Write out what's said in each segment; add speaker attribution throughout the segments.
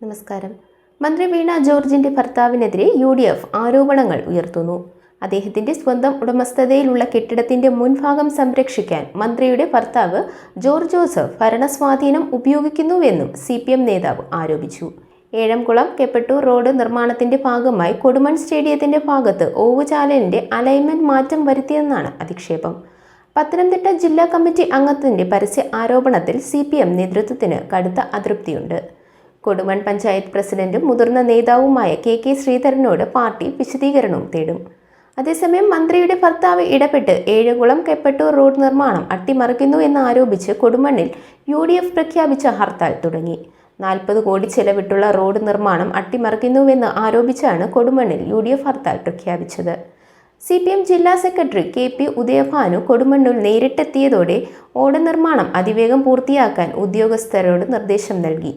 Speaker 1: നമസ്കാരം. മന്ത്രി വീണ ജോർജിന്റെ ഭർത്താവിനെതിരെ യു ഡി എഫ് ആരോപണങ്ങൾ ഉയർത്തുന്നു. അദ്ദേഹത്തിന്റെ സ്വന്തം ഉടമസ്ഥതയിലുള്ള കെട്ടിടത്തിന്റെ മുൻഭാഗം സംരക്ഷിക്കാൻ മന്ത്രിയുടെ ഭർത്താവ് ജോർജ് ജോസഫ് ഭരണസ്വാധീനം ഉപയോഗിക്കുന്നുവെന്നും സി പി എം നേതാവ് ആരോപിച്ചു. ഏഴംകുളം കെപ്പട്ടൂർ റോഡ് നിർമ്മാണത്തിന്റെ ഭാഗമായി കൊടുമൺ സ്റ്റേഡിയത്തിന്റെ ഭാഗത്ത് ഓവുചാലനിന്റെ അലൈൻമെന്റ് മാറ്റം വരുത്തിയെന്നാണ് അധിക്ഷേപം. പത്തനംതിട്ട ജില്ലാ കമ്മിറ്റി അംഗത്തിന്റെ പരസ്യ ആരോപണത്തിൽ സി നേതൃത്വത്തിന് കടുത്ത അതൃപ്തിയുണ്ട്. കൊടുമൺ പഞ്ചായത്ത് പ്രസിഡന്റും മുതിർന്ന നേതാവുമായ കെ കെ ശ്രീധരനോട് പാർട്ടി വിശദീകരണവും തേടും. അതേസമയം മന്ത്രിയുടെ ഭർത്താവ് ഇടപെട്ട് ഏഴുകുളം കെപ്പട്ടൂർ റോഡ് നിർമ്മാണം അട്ടിമറിക്കുന്നു എന്നാരോപിച്ച് കൊടുമണ്ണിൽ യു ഡി എഫ് പ്രഖ്യാപിച്ച ഹർത്താൽ തുടങ്ങി. നാൽപ്പത് കോടി ചെലവിട്ടുള്ള റോഡ് നിർമ്മാണം അട്ടിമറിക്കുന്നുവെന്ന് ആരോപിച്ചാണ് കൊടുമണ്ണിൽ യു ഡി എഫ് ഹർത്താൽ പ്രഖ്യാപിച്ചത്. സി പി എം ജില്ലാ secretary K P Udayabhanu Kodumannur നേരിട്ടെത്തിയതോടെ ഓട നിർമ്മാണം അതിവേഗം പൂർത്തിയാക്കാൻ ഉദ്യോഗസ്ഥരോട് നിർദ്ദേശം നൽകി.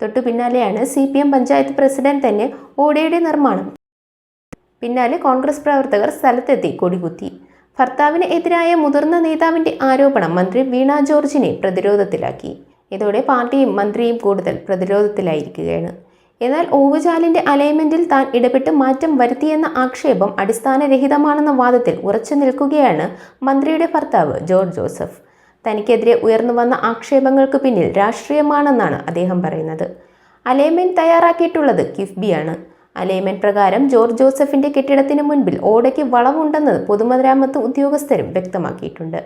Speaker 1: തൊട്ടു പിന്നാലെയാണ് C P M panchayat president തന്നെ ഓടയുടെ നിർമ്മാണം. പിന്നാലെ കോൺഗ്രസ് പ്രവർത്തകർ സ്ഥലത്തെത്തി കൊടികുത്തി. ഭർത്താവിന് എതിരായ മുതിർന്ന നേതാവിന്റെ ആരോപണം മന്ത്രി വീണ ജോർജിനെ പ്രതിരോധത്തിലാക്കി. ഇതോടെ പാർട്ടിയും മന്ത്രിയും കൂടുതൽ പ്രതിരോധത്തിലായിരിക്കുകയാണ്. എന്നാൽ ഓവുചാലിന്റെ അലൈൻമെന്റിൽ താൻ ഇടപെട്ട് മാറ്റം വരുത്തിയെന്ന ആക്ഷേപം അടിസ്ഥാനരഹിതമാണെന്ന വാദത്തിൽ ഉറച്ചു നിൽക്കുകയാണ് മന്ത്രിയുടെ ഭർത്താവ് ജോർജ് ജോസഫ്. തനിക്കെതിരെ ഉയർന്നു വന്ന ആക്ഷേപങ്ങൾക്ക് പിന്നിൽ രാഷ്ട്രീയമാണെന്നാണ് അദ്ദേഹം പറയുന്നത്. അലൈൻമെന്റ് തയ്യാറാക്കിയിട്ടുള്ളത് കിഫ്ബിയാണ്. അലൈൻമെന്റ് പ്രകാരം ജോർജ് ജോസഫിന്റെ കെട്ടിടത്തിന് മുൻപിൽ ഓടയ്ക്ക് വളവുണ്ടെന്ന് പൊതുമരാമത്ത് ഉദ്യോഗസ്ഥരും വ്യക്തമാക്കിയിട്ടുണ്ട്.